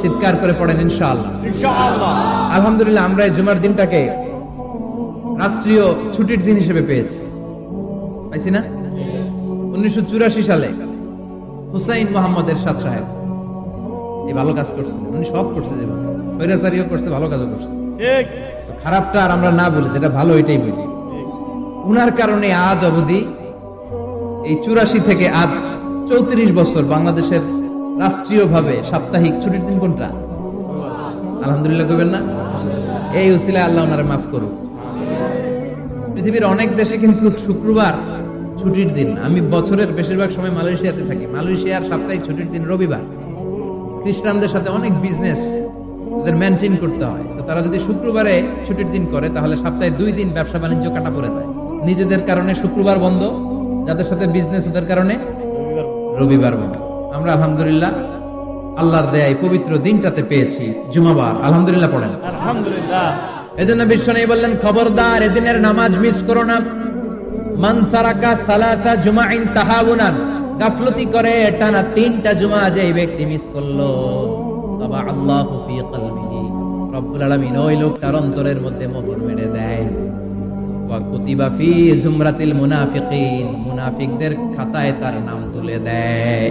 চিৎকার করে পড়েন ইনশাআল্লাহ। আলহামদুলিল্লাহ আমরা এই জুমার দিনটাকে রাষ্ট্রীয় ছুটির দিন হিসেবে পেয়েছি। পাইছি না? উনিশশো সালে হুসাইন মোহাম্মদের সাদ সাহেব। এই ভালো কাজ করছিলেন উনি সব করছে স্বৈরাচারীও করছে ভালো কাজও করছে। খারাপটা আর আমরা না বলি যেটা ভালো এটাই বলি। উনার কারণে আজ অবধি এই চুরাশি থেকে আজ চৌত্রিশ বছর বাংলাদেশের রাষ্ট্রীয়ভাবে সাপ্তাহিক ছুটির দিন কোনটা? আলহামদুলিল্লাহ কইবেন না? এই উসিলায় আল্লাহ ওনারে মাফ করুক। পৃথিবীর অনেক দেশে কিন্তু শুক্রবার ছুটির দিন। আমি বছরের বেশিরভাগ সময় মালয়েশিয়াতে থাকি। মালয়েশিয়ার সাপ্তাহিক ছুটির দিন রবিবার। খ্রিস্টানদের সাথে অনেক বিজনেস মেনটেন করতে হয়। তো তারা যদি শুক্রবারে ছুটির দিন করে, তাহলে সপ্তাহে দুই দিন ব্যবসা বাণিজ্য কাটা পড়ে যায়। নিজেদের কারণে শুক্রবার বন্ধ, যাদের সাথে বিজনেস ওদের কারণে রবিবার বন্ধ। আমরা আলহামদুলিল্লাহ আল্লাহর দেয় পবিত্র দিনটাতে পেয়েছি জুমাবার। আলহামদুলিল্লাহ পড়েন। আলহামদুলিল্লাহ। এজন্য বিশ্ব নেই বললেন খবরদার এদিনের নামাজ মিস করো না। মান তারাকা সালাসা জুমাইন তাহাবুনান গাফলতি করে টানা তিনটা জুমা যে এই ব্যক্তি মিস করল। তবা আল্লাহু ফি কলবিহি। রব্বুল আলামিন ওই লোকটার অন্তরের মধ্যে মোহর মেরে দেয়। ওয়া কুতিবা ফি জুমরাতিল মুনাফিকিন। মুনাফিকদের খাতায় তার নাম তুলে দেয়।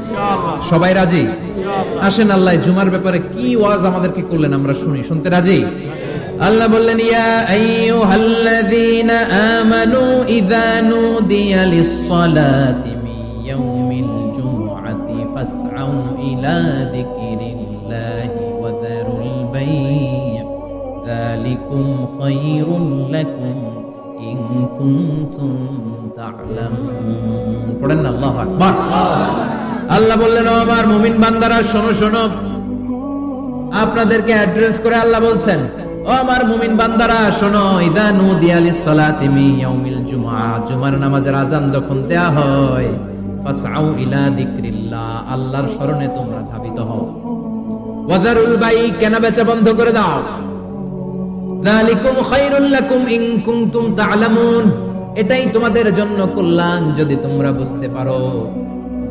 সবাই রাজি? আসেন আল্লাহ, জুমার ব্যাপারে কি ওয়াজ আমাদেরকে করলেন আমরা শুনি, শুনতে রাজি? আল্লাহ বললেন, ইয়া আইয়ুহাল্লাযীনা আমানু ইযা নুদিয়া লিস-সালাতি মিন ইয়াউমিল জুমআতি ফাসআউ ইলা যিকরিল্লাহি ওয়া যারুল বাই' যালিকুম খায়রুল লাকুম ইন কুনতুম তা'লামুন। পড়েন আল্লাহু আকবার। আল্লাহ বললেন, ও আমার মুমিন বান্দারা, শোনো শোনো। আপনাদেরকে অ্যাড্রেস করে আল্লাহ বলছেন, ও আমার মুমিন বান্দারা, শোনো, ইদা মিন ইয়াউমিল জুমার নামাজের যখন দেয়া হয় ইলা যিকরিল্লাহ। আল্লাহর শরণে তোমরা ধাবিত হও। ওয়াজারুল বাই, কেনা বেচা বন্ধ করে দাও। যালিকুম খায়রুল লাকুম ইন কুনতুম এটাই তোমাদের জন্য কল্যাণ, যদি তোমরা বুঝতে পারো।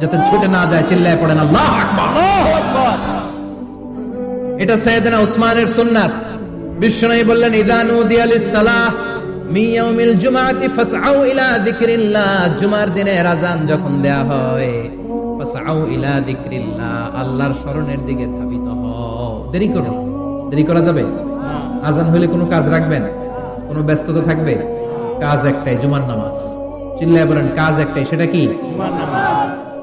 যাতে ছুটে না যায় চিল্লায় পড়েন আল্লাহ এটা সৈয়দনা উসমানের সুন্নাত। বিষ্ণু বললেন ইদানু দিয়ালিস সালাহ মি ইয়াউমিল ফাসআউ ইলা যিকরিল্লাহ। জুমার দিনে আযান যখন দেয়া হয় ফাসআউ ইলা যিকরিল্লাহ আল্লাহর স্মরণের দিকে ধাবিত হও। দেরি করো দেরি করা যাবে? আজান হইলে কোনো কাজ রাখবেন? কোনো ব্যস্ততা থাকবে? কাজ একটাই জুমার নামাজ। চিল্লায় বলেন কাজ একটাই সেটা কি?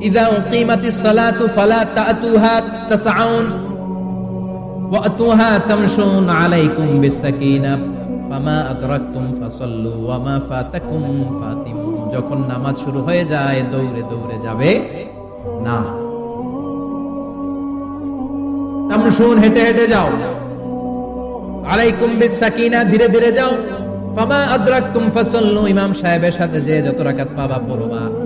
ইদা উকিমাতিস সালাতু ফালা তাতুহা তাসআউন وأتوها تمشون عليكم بالسكينة فما أدركتم فصلوا وما فاتكم فاتموا যখন নামাজ শুরু হয়ে যায় দৌড়ে দৌড়ে যাবে না তামশুন হেঁটে হেঁটে যাও আলাইকুম বিসাকিনা ধীরে ধীরে যাও ফামা আদরাকতুম ফাসাল্লু ইমাম সাহেবের সাথে যে যত রাকাত পাবা পড়বা ওয়ামা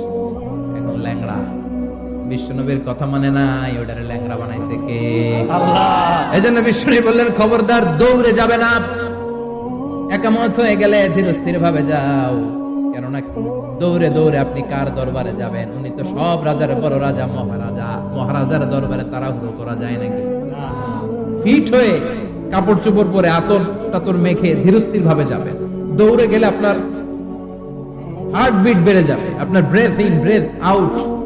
বিশ্বনবীর কথা মানে নাই ওটারে ল্যাংড়া বানাইছে কে? এই জন্য বিশ্বনবী বললেন খবরদার দৌড়ে যাবে না। একামত হয়ে গেলে ধীর স্থির ভাবে যাও। কেননা দৌড়ে দৌড়ে আপনি কার দরবারে যাবেন? উনি তো সব রাজার বড় রাজা মহারাজা। মহারাজার দরবারে তারা তাড়াহুড়ো করা যায় নাকি? ফিট হয়ে কাপড় চোপড় পরে আতর টাতর মেখে ধীরস্থির ভাবে যাবেন। দৌড়ে গেলে আপনার হার্টবিট বেড়ে যাবে। আপনার ব্রেথ ইন ব্রেথ আউট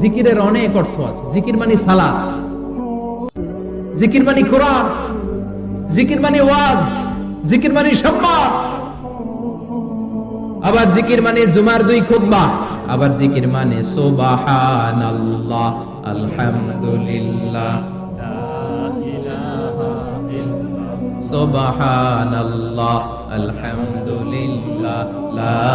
জিকিরের অনেক অর্থ আছে। জিকির মানে সালাত। জিকির মানে কোরআন। জিকির মানে ওয়াজ। জিকির মানে সম্মান। আবার জিকির মানে জুমার দুই খুতবা। আবার জিকির মানে সুবহানাল্লাহ, আলহামদুলিল্লাহ। সুবহানাল্লাহ, আলহামদুলিল্লাহ, লা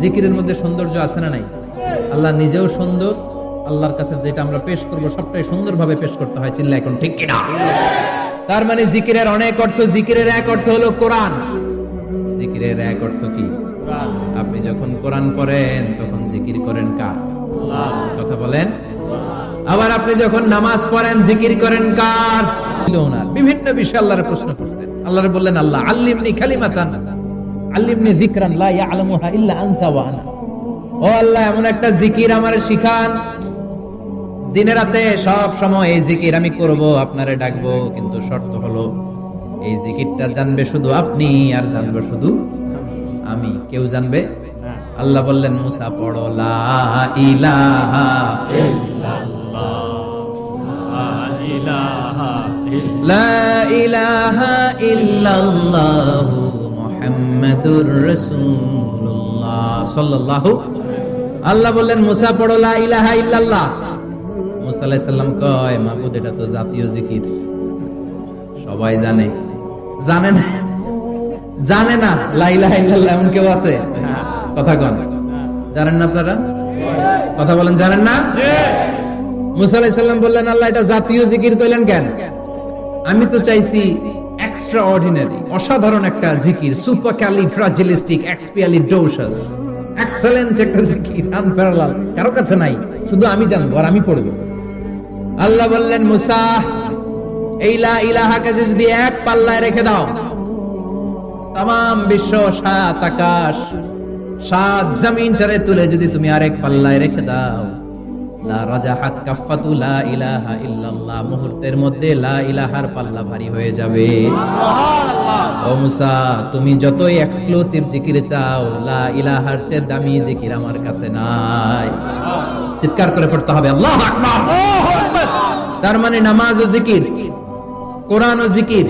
জিকিরের মধ্যে সৌন্দর্য আছে না নাই? আল্লাহ নিজেও সুন্দর, আল্লাহর কাছে যেটা আমরা পেশ করব সবটাই সুন্দরভাবে পেশ করতে হয় চিল্লা এখন ঠিক কিনা? তার মানে জিকিরের অনেক অর্থ, জিকিরের এক অর্থ হলো কোরআন। জিকিরের এক অর্থ কি? আপনি যখন কোরআন পড়েন, তখন জিকির করেন কার? কথা বলেন? আবার আপনি যখন নামাজ পড়েন, জিকির করেন কার? বিভিন্ন বিষয়ে আল্লাহর প্রশ্ন করতেন। আল্লাহর বললেন, আল্লাহ আল্লিমনি খালি কালিমাতান আল্লাহ জিকির শিখান। দিনে রাতে সব সময় আমি শুধু আপনি আর জানবে শুধু আমি। কেউ জানবে? আল্লাহ বললেন, মুসা, পড়ো, লা ইলাহা লা ইলাহা ইল্লাল্লাহ। মুহাম্মাদুর রাসূলুল্লাহ সাল্লাল্লাহু আল্লাহ বললেন, মুসা, পড়ো লা ইলাহা ইল্লাল্লাহ। মুসা আলাইহিস সালাম কয় তো জাতীয় জিকির। সবাই জানে। জানে না? জানে না? লা ইলাহা ইল্লাল্লাহ, এমন কেউ আছে? কথা কন। জানেন না আপনারা? কথা বলেন, জানেন না? মুসা আলাইহিস সালাম বললেন, আল্লাহ, এটা জাতীয় জিকির কইলেন কেন? আমি তো চাইছি এক্সট্রা অসাধারণ একটা জিকির এক্সেলেন্ট একটা জিকির আনপ্যারালাল কারও কাছে নাই, শুধু আমি জানব আর আমি পড়ব। আল্লাহ বললেন, মুসা, এই লা ইলাহাকে যদি এক পাল্লায় রেখে দাও তাম বিশ্ব সাত আকাশ, সাত জমিনটারে তুলে যদি তুমি আরেক পাল্লায় রেখে দাও। লা রাজাহাত কাফাতু লা ইলাহা ইল্লাল্লাহ। মুহূর্তের মধ্যে লা ইলাহার পাল্লা ভারী হয়ে যাবে। ও মুসা তুমি যতই এক্সক্লুসিভ জিকির চাও লা ইলাহার চেয়ে দামি জিকির আমার কাছে নাই। চিৎকার করে পড়তে হবে আল্লাহ আকবার। তার মানে নামাজ ও জিকির কোরআন ও জিকির।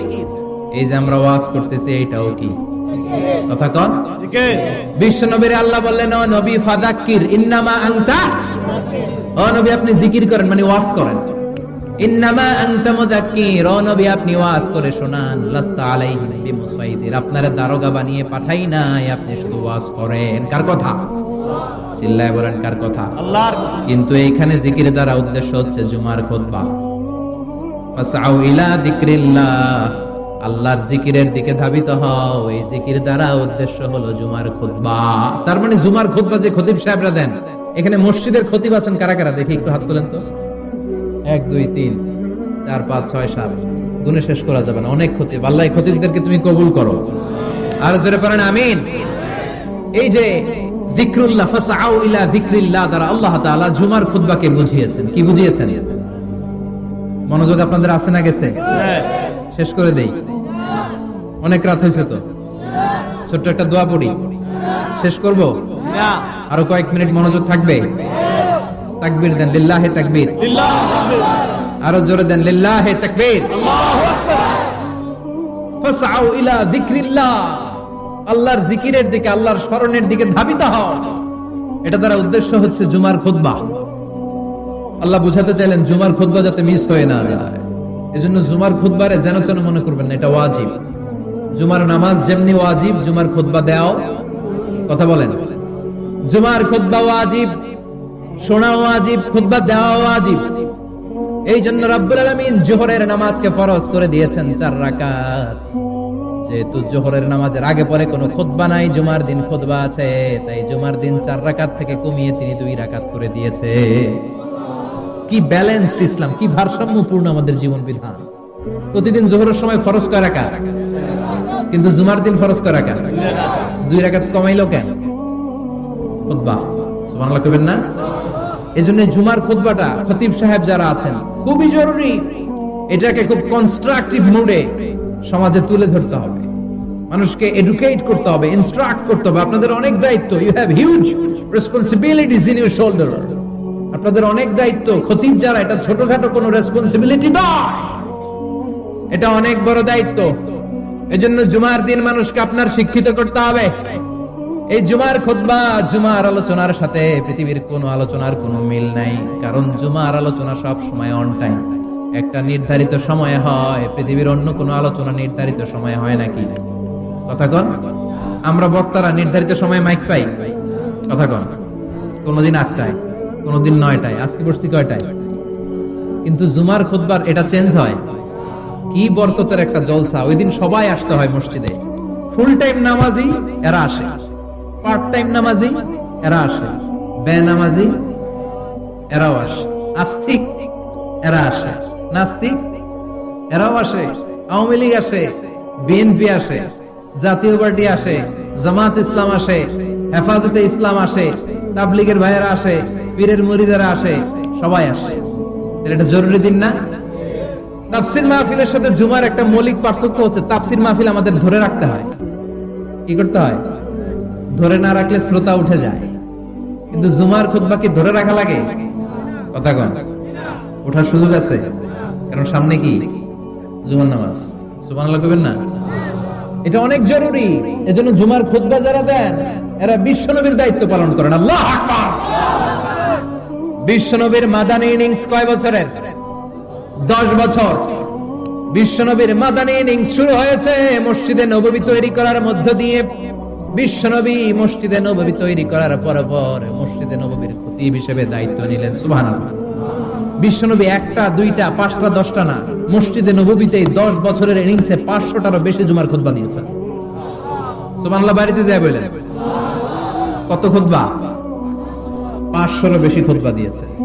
এই যে আমরা ওয়াজ করতেছি এইটাও কি? কথা কন। বিশ্ব নবীর আল্লাহ বললেন ও নবী ফাদাক্কির ইন্নামা আনতা। ও নবী আপনি জিকির করেন মানে ওয়াজ করেন। ইন্নামা আনতা মুযাক্কির। ও নবী আপনি ওয়াজ করে শোনান লাস্তা আলাইহিম বিমুসাইদির আপনারা দারোগা বানিয়ে পাঠাই নাই আপনি শুধু ওয়াজ করেন। কার কথা? চিল্লায় বলেন কার কথা? আল্লাহর কিন্তু এইখানে জিকির দ্বারা উদ্দেশ্য হচ্ছে জুমার খুতবা ফাসআউ ইলা যিকরিল্লাহ। আল্লাহর জিকিরের দিকে ধাবিত হও। এই জিকির দ্বারা উদ্দেশ্য হলো জুমার খুতবা। তার মানে জুমার খুতবা যে খতিব সাহেবরা দেন এখানে মসজিদের খতিব আছেন কারা কারা? দেখি একটু হাত তোলেন তো। এক দুই তিন চার পাঁচ ছয় সাত। গুণে শেষ করা যাবে না। অনেক খতিব। আল্লাহ খতিবদেরকে তুমি কবুল করো। আর জোরে পারেন আমিন। এই যে যিকরুল্লাহ ফাসআউ ইলা যিকরিল্লাহ দ্বারা আল্লাহ তাআলা জুমার খুতবাকে বুঝিয়েছেন। কি বুঝিয়েছেন? মনোযোগ আপনাদের আছে না গেছে? শেষ করে দেই। অনেক রাত হয়েছে তো। ছোট্ট একটা দোয়া পড়ি। শেষ করব? আরও কয়েক মিনিট মনোযোগ থাকবে? তাকবীর দেন লিল্লাহে তাকবীর। আরও জোরে দেন লিল্লাহে তাকবীর। ফাসআউ ইলা যিকরিল্লাহ। আল্লাহর জিকিরের দিকে আল্লাহর স্মরণের দিকে ধাবিত হও। এটা দ্বারা উদ্দেশ্য হচ্ছে জুমার খুতবা। আল্লাহ বুঝাতে চাইলেন জুমার খুতবা যাতে মিস হয়ে না যায়। এজন্য জুমার খুতবারে যেন তেন মনে করবেন না এটা ওয়াজিব। জুমার নামাজ যেমনি ওয়াজিব, জুমার খুতবা দেও কথা বলেন। জুমার খুতবা ওয়াজিব, শোনা ওয়াজিব, খুতবা দেওয়া ওয়াজিব। এই জন্য রব্বুল আলামিন জোহরের নামাজকে ফরজ করে দিয়েছেন চার রাকাত। যেহেতু জোহরের নামাজের আগে পরে কোনো খুতবা নাই, জুমার দিন খুতবা আছে, তাই জুমার দিন চার রাকাত থেকে কমিয়ে তিনি দুই রাকাত করে দিয়েছে। কি ব্যালেন্সড ইসলাম, কি ভারসাম্যপূর্ণ আমাদের জীবন বিধান প্রতিদিন জোহরের সময় ফরজ কয় রাকাত? কিন্তু জুমার দিন ফরজ কয় রাকাত দুই রাকাত কমাইলো কেন? জুমার খতিব সাহেব যারা আছেন, খুবই জরুরি। এটাকে খুব কনস্ট্রাকটিভ মুডে সমাজে তুলে ধরতে হবে। মানুষকে এডুকেট করতে হবে ইনস্ট্রাক্ট করতে হবে। আপনাদের অনেক দায়িত্ব you have huge responsibilities in your shoulder আপনাদের অনেক দায়িত্ব, খতিব যারা, এটা ছোটখাটো কোনো রেসপন্সিবিলিটি নয়। এটা অনেক বড় দায়িত্ব। এজন্য জুমার দিন মানুষকে আপনার শিক্ষিত করতে হবে। এই জুমার খুতবা, জুমার আলোচনার সাথে পৃথিবীর কোনো আলোচনার কোনো মিল নাই, কারণ জুমার আলোচনা সব সময় অন টাইম একটা নির্ধারিত সময় হয়, পৃথিবীর অন্য কোনো আলোচনা নির্ধারিত সময় হয় নাকি? কথা কন, আমরা বক্তারা নির্ধারিত সময় মাইক পাই। কথা কন, কোনোদিন আটটায়, কোনোদিন নয়টায়, আজকে বসছি কয়টায়? কিন্তু জুমার খুতবার এটা চেঞ্জ হয়। কি বরকতের একটা জলসা। ওই দিন সবাই আসতে হয় মসজিদে। ফুল টাইম নামাজি, এরা আসে। পার্ট টাইম নামাজি, এরা আসে। বে নামাজি, এরাও আসে। আস্তিক, এরা আসে। নাস্তিক, এরাও আসে। আওয়ামী লীগ আসে। বিএনপি আসে। জাতীয় পার্টি আসে। জামাত ইসলাম আসে। হেফাজতে ইসলাম আসে। তাবলিগের ভাইয়েরা আসে। পীরের মুরিদারা আসে। সবাই আসে। এটা জরুরি দিন না? তাফসির মাহফিলের সাথে জুমার একটা মৌলিক পার্থক্য হচ্ছে, তাফসির মাহফিল আমাদের ধরে রাখতে হয়। কি করতে হয়? ধরে না রাখলে শ্রোতা উঠে যায়। কিন্তু জুমার খুতবা কি ধরে রাখা লাগে? কথা কন। ওঠার সুযোগ আছে? কারণ সামনে কি? জুমার নামাজ। জুমান লাগবেন না? এটা অনেক জরুরি। এজন্য জুমার খুতবা যারা দেন, এরা বিশ্বনবীর দায়িত্ব পালন করেন। আল্লাহ আকবার! বিশ্বনবীর মাদানী ইনিংস কয় বছরের? দশ বছর। বিশ্বনবীর মাদানী ইনিংস শুরু হয়েছে, মসজিদে নববী তৈরি করার মধ্য দিয়ে। বিশ্বনবী মসজিদে নববী তৈরি করার মসজিদে নববীর খতিব হিসেবে দায়িত্ব নিলেন বিশ্বনবী একটা, দুইটা, পাঁচটা, দশটা না, মসজিদে নববীতে এই দশ বছরের ইনিংসে পাঁচশোটারও বেশি জুমার খুতবা দিয়েছেন। সুবহানাল্লাহ, বাড়িতে যায় বলে? কত খুতবা? পাঁচশোরও বেশি খুতবা দিয়েছে।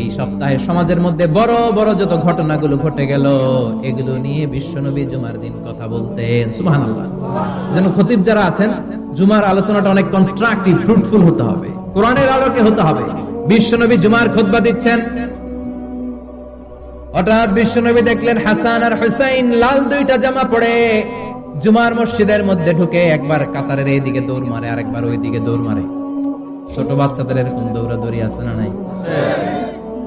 এই সপ্তাহে সমাজের মধ্যে বড় বড় যত ঘটনাগুলো ঘটে গেল, এগুলো নিয়ে বিশ্বনবী জুমার দিন কথা বলতেন। সুবহানাল্লাহ। যেন খতিব যারা আছেন, জুমার আলোচনাটা অনেক কনস্ট্রাকটিভ ফ্রুটফুল হতে হবে। কোরআনের আলোকে হতে হবে। বিশ্বনবী জুমার খুতবা দিচ্ছেন। হঠাৎ বিশ্বনবী দেখলেন হাসান আর হুসাইন লাল দুইটা জামা পড়ে জুমার মসজিদের মধ্যে ঢুকে একবার কাতারের এইদিকে দৌড় মারে আর একবার ওইদিকে দৌড় মারে। ছোট বাচ্চাদের এরকম দৌড়াদৌড়ি আছে না নাই?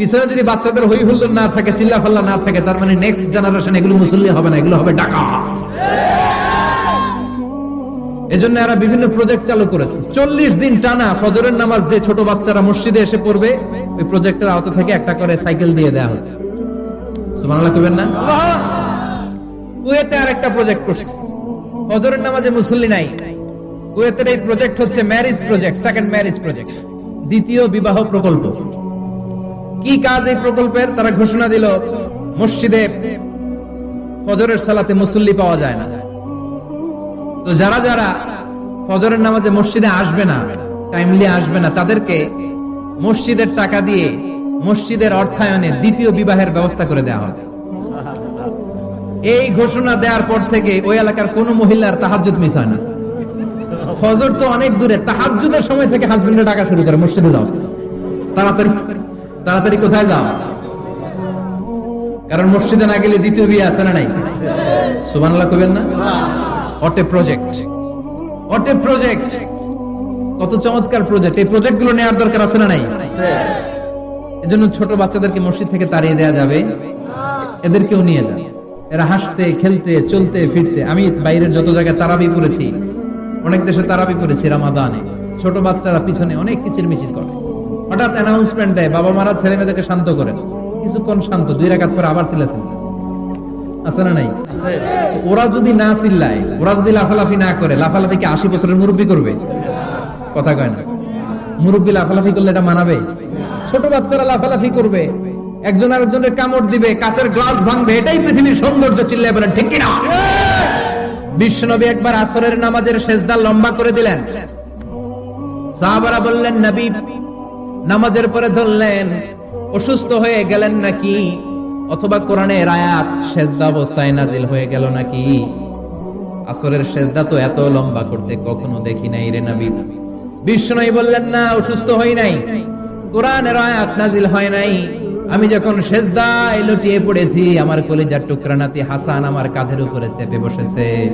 পিছনে যদি বাচ্চাদের হই হুল্লোড় না থাকে চিল্লা ফাল্লা না থাকে, তার মানে নেক্সট জেনারেশন এগুলো মুসল্লি হবে না, এগুলো হবে ডাকাত। এজন্য এরা বিভিন্ন প্রজেক্ট চালু করেছে। চল্লিশ দিন টানা ফজরের নামাজ যে ছোট বাচ্চারা মসজিদে এসে পড়বে, ওই প্রজেক্টের আওতা থেকে একটা করে সাইকেল দিয়ে দেওয়া হচ্ছে সুবহানাল্লাহ কইবেন না? কুয়েতে আর একটা প্রজেক্ট করছে। ফজরের নামাজে মুসল্লি নাই। কুয়েতের এই প্রজেক্ট হচ্ছে marriage project second marriage project দ্বিতীয় বিবাহ প্রকল্প। কি কাজ এই প্রকল্পের? তারা ঘোষণা দিল, মসজিদে ফজরের সালাতে মুসল্লি পাওয়া যায় না। তো যারা যারা ফজরের নামাজে মসজিদে আসবে না টাইমলি আসবে না, তাদেরকে মসজিদের টাকা দিয়ে মসজিদের অর্থায়নে দ্বিতীয় বিবাহের ব্যবস্থা করে দেওয়া হবে। এই ঘোষণা দেওয়ার পর থেকে ওই এলাকার কোন মহিলার তাহাজ্জুদ মিস হয় না। ফজর তো অনেক দূরে, তাহাজ্জুদের সময় থেকে হাজবেন্ডের টাকা শুরু করে, মসজিদে যাও তাড়াতাড়ি তাড়াতাড়ি কোথায় যাও? কারণ মসজিদে না গেলে দ্বিতীয় বিয়ে আছে না নাই? সুবহানাল্লাহ কইবেন না? অটে প্রজেক্ট অটে প্রজেক্ট কত চমৎকার প্রজেক্ট এই প্রজেক্টগুলো নেওয়ার দরকার আছে না নাই? এজন্য ছোট বাচ্চাদেরকে মসজিদ থেকে তাড়িয়ে দেওয়া যাবে। এদেরকেও নিয়ে যান। এরা হাসতে, খেলতে, চলতে, ফিরতে। আমি বাইরের যত জায়গায় তারাবি পড়েছি, অনেক দেশে তারাবি পড়েছি রামাদানে। ছোট বাচ্চারা পিছনে অনেক কিচির মিচির করে। হঠাৎ অ্যানাউন্সমেন্ট দেয় বাবা মারা ছেলে মেয়েদেরকে শান্ত করেন। কিছুক্ষণ শান্ত দুই রাকাত পরে আবার ছিলেছেন আছে না নাই? ওরা যদি না চিল্লায় ওরা যদি লাফালাফি না করে লাফালাফি কি আশি বছরের মুরব্বী করবে? কথা কয় না। মুরব্বী লাফালাফি করলে এটা মানাবে? ছোট বাচ্চারা লাফালাফি করবে একজন আরেকজনের কামড় দিবে কাঁচের গ্লাস ভাঙবে এটাই পৃথিবীর সৌন্দর্য চিল্লায় বলেন ঠিক কিনা? বিশ্বনবী একবার আসরের নামাজের সেজদা লম্বা করে দিলেন। সাহাবারা বললেন নবী নামাজের পরে ধরলেন, অসুস্থ হয়ে গেলেন নাকি? অথবা কোরআনের আয়াত সেজদা অবস্থায় নাজিল হয়ে গেল নাকি? আসরের সেজদা তো এত লম্বা করতে কখনো দেখি নাই রে নবী। বিষ্ণুই বললেন, না, অসুস্থ হই নাই। কোরআনের আয়াত নাজিল হয় নাই। আমি যখন সেজদায় লুটিয়ে পড়েছি, আমার কলিজার টুকরা নাতি হাসান আমার কাঁধের উপরে চেপে বসেছে।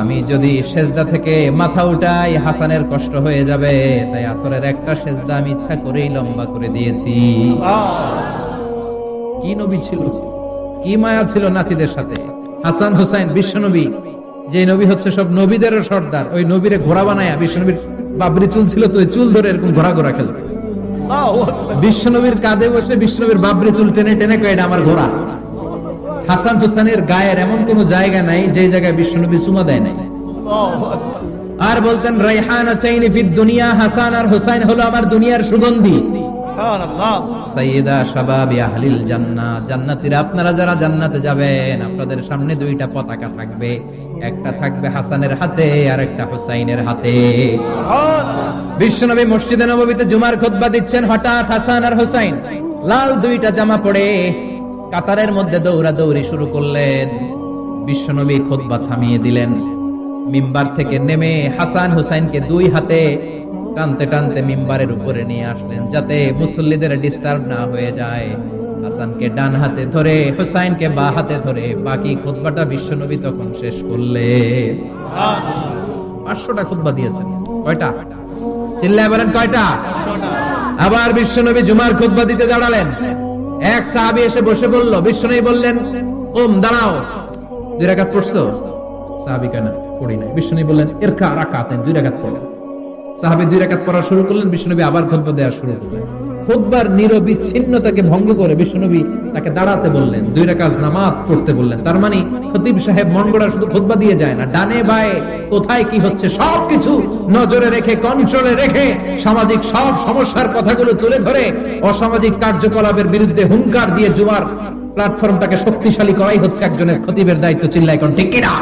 আমি যদি সেজদা থেকে মাথা উঠাই হাসানের কষ্ট হয়ে যাবে। তাই আসরের একটা সেজদা আমি ইচ্ছা করেই লম্বা করে দিয়েছি। কি নবী ছিল? কি মায়া ছিল নাতিদের সাথে? হাসান হুসাইন বিশ্ব নবী যে নবী হচ্ছে সব নবীদের সর্দার। ওই নবীরে ঘোড়া বানায় বিশ্ব নবীর বাবরি চুল ছিল তো চুল ধরে এরকম ঘোরা ঘোরা খেলত। বিশ্ব নবীর কাঁধে বসে বিশ্ব নবীর বাবরি চুল টেনে টেনে কয়ে এটা আমার ঘোড়া। হাসান হুসাইনের গায়ের এমন কোন জায়গা নাই যে জায়গায় বিশ্ব নবী চুমা দেয় নাই। আর বলতেন, রাইহান চাইনি দুনিয়া, হাসান আর হুসাইন হলো আমার দুনিয়ার সুগন্ধি। সামনে দুইটা পতাকা থাকবে। একটা থাকবে হাসানের হাতে, আর একটা হুসাইনের হাতে। বিশ্বনবী মসজিদে জুমার খুতবা দিচ্ছেন হঠাৎ হাসান আর হুসাইন। লাল দুইটা জামা পরে কাতারের মধ্যে দৌড়া দৌড়ি শুরু করলেন। বিশ্বনবী খুতবা থামিয়ে দিলেন। মিম্বার থেকে নেমে হাসান হুসাইনকে দুই হাতে টানতে টানতে মিম্বারের উপরে নিয়ে আসলেন, যাতে মুসল্লিদের ডিস্টার্ব না হয়ে যায়। হাসানকে ডান হাতে ধরে, হুসাইনকে বা হাতে ধরে বাকি খুতবাটা বিশ্বনবী তখন শেষ করলে পাঁচশোটা খুতবা দিয়েছেন। কয়টা? চিল্লায় বলেন কয়টা? আবার বিশ্বনবী জুমার খুতবা দিতে দাঁড়ালেন। এক সাহাবি এসে বসে বলল, বিশ্বনবী বললেন, ওম, দাঁড়াও। দুই রাকাত পড়ছো? সাহাবি কেন? পড়ি নাই। বিশ্বনবী বললেন এর কা রাকাতেন দুই রাকাত পড়েন সাহাবি দুই রাকাত পড়া শুরু করলেন, বিশ্বনবী আবার খদ্ব দেওয়া শুরু করলেন। খুতবার নিরবিচ্ছিন্নতাকে ভঙ্গ করে বিশ্বনবী তাকে দাঁড়াতে বললেন, দুই রাকাত নামাজ পড়তে বললেন। তার মানে খতিব সাহেব মন গড়া শুধু খুতবা দিয়ে যায় না, ডানে বায়ে কোথায় কি হচ্ছে সবকিছু নজরে রেখে কন্ট্রোলে রেখে সামাজিক সব সমস্যার কথাগুলো তুলে ধরে অসামাজিক কার্যকলাপের বিরুদ্ধে হুঙ্কার দিয়ে জুমার প্ল্যাটফর্মটাকে শক্তিশালী করাই হচ্ছে একজনের খতিবের দায়িত্ব চিল্লাই কোন, ঠিক কিনা?